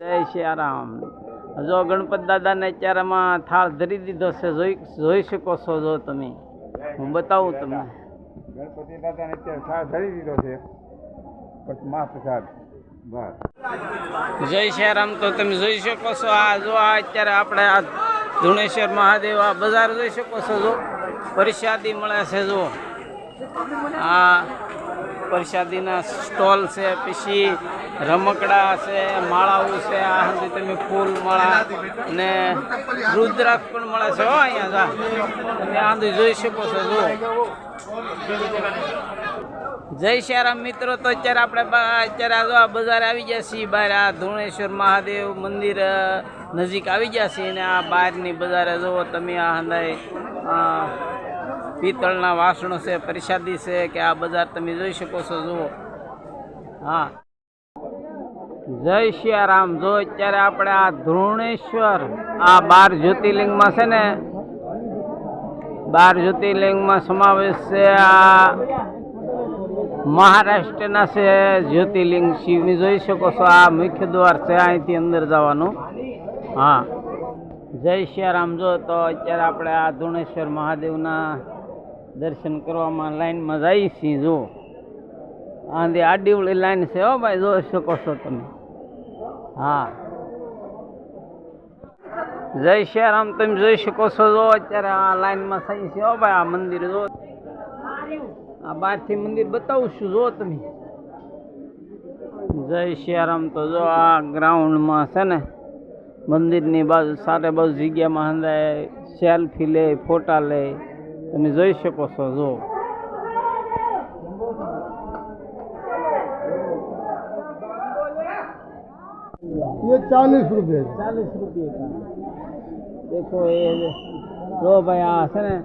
જય સિયારામ જો ગણપત દાદાને અત્યારેમાં થાળ ધરી દીધો છે જોઈ જોઈ શકો છો જો તમે. હું બતાવું તમને. ગણપતિ દાદાને અત્યારે થાળ ધરી દીધો છે. બસ જય સિયારામ તો તમે જોઈ શકો છો. આ જો આ અત્યારે આપણે આ ધુણેશ્વર મહાદેવ આ બજાર જોઈ શકો છો જો. પરિષાદી મળે છે જો. આ પ્રસાદીના સ્ટોલ છે, પછી રમકડા છે, માળાઓ છે, આ સુધી તમે ફૂલ, માળા ને રુદ્રાક્ષ પણ મળે છે, હો, અહીંયા તમે આ જોઈ શકો છો જો જય શ્યારામ મિત્રો, તો અત્યારે આપણે અત્યારે આ આ બજાર આવી ગયા છીએ બહાર, આ ધુણેશ્વર મહાદેવ મંદિર નજીક આવી ગયા છીએ અને આ બહારની બજારે જુઓ, તમે આ હંદાય પિત્તળના વાસણો છે, પ્રસાદી છે કે આ બજાર તમે જોઈ શકો છો, જુઓ. હા. જય સિયારામ જો અત્યારે આપણે આ ધ્રુણેશ્વર, આ બાર જ્યોતિર્લિંગમાં છે ને, બાર જ્યોતિર્લિંગમાં સમાવેશ છે આ મહારાષ્ટ્રના છે જ્યોતિર્લિંગ શિવની જોઈ શકો છો આ મુખ્ય દ્વાર છે અહીંથી અંદર જવાનું. હા. જય સિયારામ જો તો અત્યારે આપણે આ ધુણેશ્વર મહાદેવના દર્શન કરવામાં લાઈનમાં જાય છીએ જો. આંધી આડીવળી લાઈન છે હો ભાઈ, જોઈ શકો છો તમે. હા. જય સિયારામ તમે જોઈ શકો છો જો અત્યારે આ લાઈનમાં થઈ છે હો ભાઈ, આ મંદિર જો. આ બહારથી મંદિર બતાવું છું જો તમે. જય સિયારામ તો જો આ ગ્રાઉન્ડમાં છે ને, મંદિરની બાજુ, સારે બાજુ જગ્યામાં હંદાય સેલ્ફી લે, ફોટા લે. તમે જોઈ શકો છો જો ये चालीस रुपये ચાલીસ રૂપિયા દેખો એ જો ભાઈ આ છે ને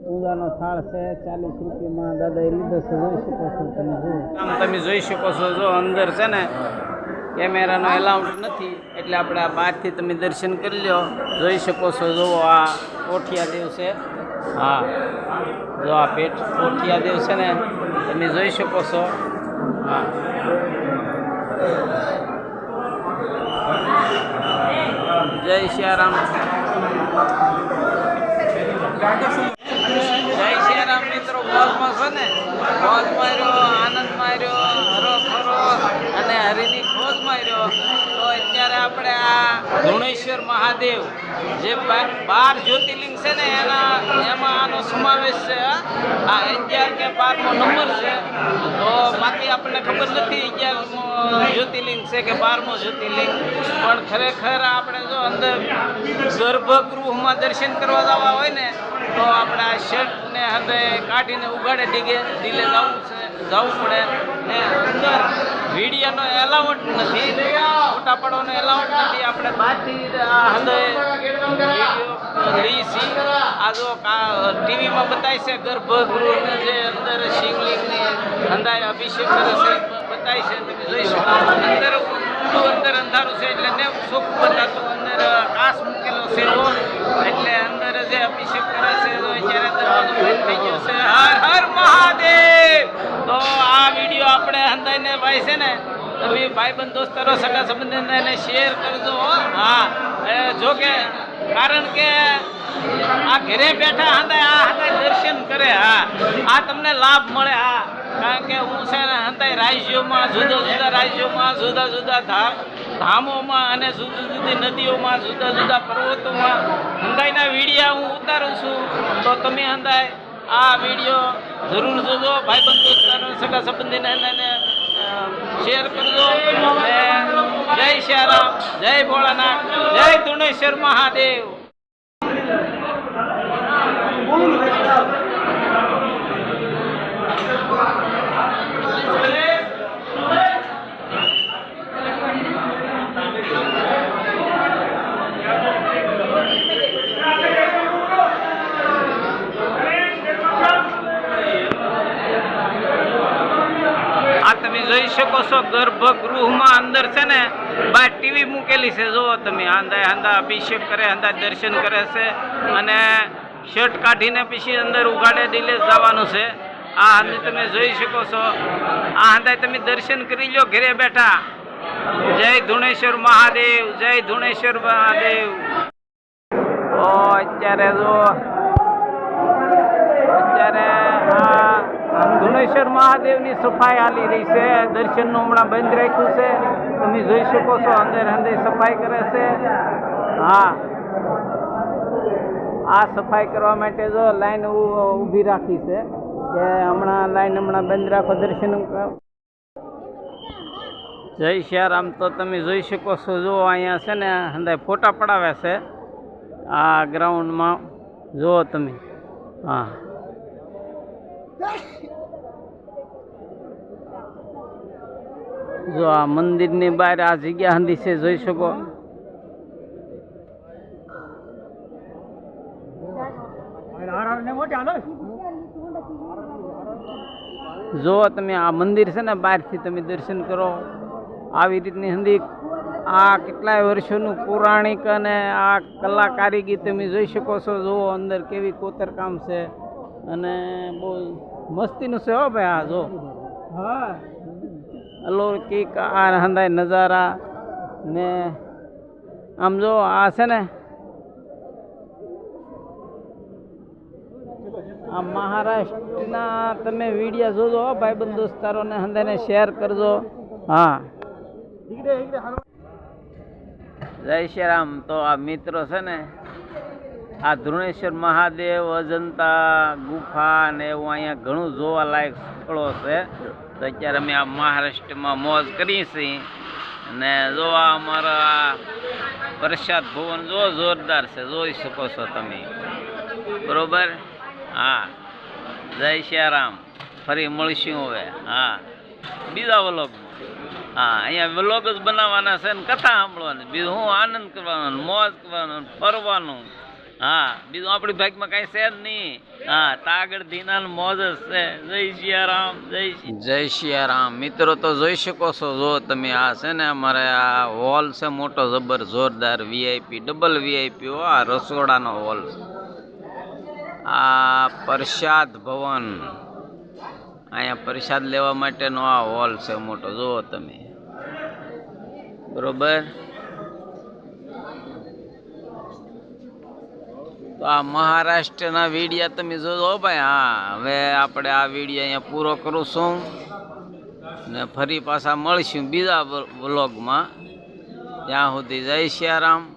પૂજાનો થાળ છે ચાલીસ રૂપિયામાં દાદા એ લીધો છે જોઈ શકો છો તમે જો આમ તમે જોઈ શકો છો જો અંદર છે ને કેમેરાનો એલાઉન્ટ નથી એટલે આપણે આ બહારથી તમે દર્શન કરી લો જોઈ શકો છો જો આ કોઠિયા દેવ છે હા. જો આ પેટ કોઠિયા દેવ છે ને તમે જોઈ શકો છો. હા જય સિયારામ. જય સિયારામ મિત્રો, મોજમાં છે ને? મોજ માર્યો, આનંદ માર્યો હરો ફરો અને હરિની ખોજ માર્યો. તો અત્યારે આપણે આ ધુણેશ્વર મહાદેવ, જે બાર જ્યોતિર્લિંગ છે ને, એના, એમાં આનો સમાવેશ છે. આ અગિયાર કે બારમો નંબર છે. તો બાકી આપણને ખબર નથી અગિયારમો જ્યોતિર્લિંગ છે કે બારમો જ્યોતિર્લિંગ. પણ ખરેખર આપણે જો અંદર ગર્ભગૃહમાં દર્શન કરવા જવા હોય ને, તો આપણે આ શર્ટને હવે કાઢીને ઉગાડે ડીગે, ડીલે જવું છે, જવું પડે. ને અંદર વીડિયાનો એલાવટ નથી, ફોટા પડવાનો એલાવટ નથી, આપણે બહારથી આ જો ટીવીમાં બતાય છે, ગર્ભગૃહને જે અંદર શિવલિંગને અંદર અભિષેક કરે છે બતાય છે, તમે અંદર અંદર અંધારું છે, એટલે ને સુખ બતાતું અંદર કાશ મૂકેલો છે એટલે અંદર જે અભિષેક કરે છે અત્યારે દરવાજો બંધ થઈ ગયો છે. હર હર મહાદેવ! તો આ વીડિયો આપણે અંદાઈને ભાઈ છે ને તમે ભાઈબંધ દોસ્તારો સગા સંબંધીને શેર કરજો હા. જો કે કારણ કે આ ઘરે બેઠા હંદાય આ હંદાય દર્શન કરે હા. આ તમને લાભ મળે હા. કારણ કે હું છે ને હંદાય રાજ્યોમાં જુદા જુદા રાજ્યોમાં જુદા જુદા ધામ ધામોમાં અને જુદી જુદી નદીઓમાં જુદા જુદા પર્વતોમાં હંદાઈના વિડીયા હું ઉતારું છું. તો તમે હંદાય આ વીડિયો જરૂર જોજો. ભાઈબંધ સગા સંબંધીને શેર કરજો. જય શ્યારામ જય ભોળાનાથ જય ધુણેશ્વર મહાદેવ આ તમે જોઈ શકો છો ગર્ભગૃહમાં અંદર છે ને બાર ટીવી મૂકેલી છે. જુઓ તમે આંદા આંદા અભિષેક કરે આંદા દર્શન કરે છે અને શર્ટ કાઢીને પછી અંદર ઉગાડે દિલે જવાનું છે. આ હાંદે તમે જોઈ શકો છો. આ હાંદાય તમે દર્શન કરી લો ઘરે બેઠા. જય ધુણેશ્વર મહાદેવ, જય ધુણેશ્વર મહાદેવ. અત્યારે જો અત્યારે આ મહાદેવની સફાઈ હાલી રહી છે. દર્શનનું હમણાં બંધ રાખ્યું છે. તમે જોઈ શકો છો, અંદર અંદર સફાઈ કરે છે. હા. આ સફાઈ કરવા માટે જો લાઈન ઊભી રાખી છે. કે હમણાં લાઈન હમણાં બંધ રાખો, દર્શન જય શ્યારામ. તો તમે જોઈ શકો છો, જો અહીંયા છે ને અંદર ફોટા પડાવે છે. આ ગ્રાઉન્ડમાં. જુઓ તમે. હા. જો આ મંદિરની બહાર આ જગ્યા હંધી છે, જોઈ શકો. જો તમે આ મંદિર છે ને, બહારથી તમે દર્શન કરો. આવી રીતની હંધી આ કેટલાય વર્ષોનું પૌરાણિક અને આ કલા કારીગી તમે જોઈ શકો છો. જુઓ અંદર કેવી કોતરકામ છે. અને બહુ મસ્તીનું છે હો ભાઈ આ, જો. હા. અલૌકિક આ હંધાય નજારા ને આમ જો આ છે ને આ મહારાષ્ટ્રના તમે વીડિયો જોજો ભાઈબંધ દોસ્તારોને હંધાને શેર કરજો. હા. જય શ્રી રામ. તો આ મિત્રો છે ને આ ધ્રુણેશ્વર મહાદેવ અજંતા ગુફા ને એવું અહીંયા ઘણું જોવાલાયક સ્થળો છે. તો અત્યારે અમે આ મહારાષ્ટ્રમાં મોજ કરી છીએ. અને જો અમારા પ્રસાદ ભવન જો જોરદાર છે, જોઈ શકો છો તમે. બરોબર? હા. જય શ્રી રામ ફરી મળશું હવે. હા. બીજા વલોગ હા, અહીંયા વ્લોગ જ બનાવવાના છે ને કથા સાંભળવાની. બીજું હું આનંદ કરવાનો મોજ કરવાનો ફરવાનું. હા, બીજું આપણી ભાગમાં કાંઈ છે જ નહીં. હા, તાગડ ધીના મોજ જ છે. જય સિયારામ જય જય સિયારામ મિત્રો તો જોઈ શકો છો, જો તમે આ છે ને અમારે આ હોલ છે, મોટો જબર જોરદાર વીઆઈપી ડબલ વીઆઈપી હો, આ રસોડાનો હોલ. આ પ્રસાદ ભવન. અહીંયા પ્રસાદ લેવા માટેનો આ હોલ છે, મોટો. જુઓ તમે. બરોબર? તો આ મહારાષ્ટ્રના વિડીયા તમે જોજો ભાઈ. હા, હવે આપણે આ વીડિયો અહીંયા પૂરો કરું છું. ને ફરી પાછા મળશું બીજા બ્લોગમાં ત્યાં સુધી જય સિયારામ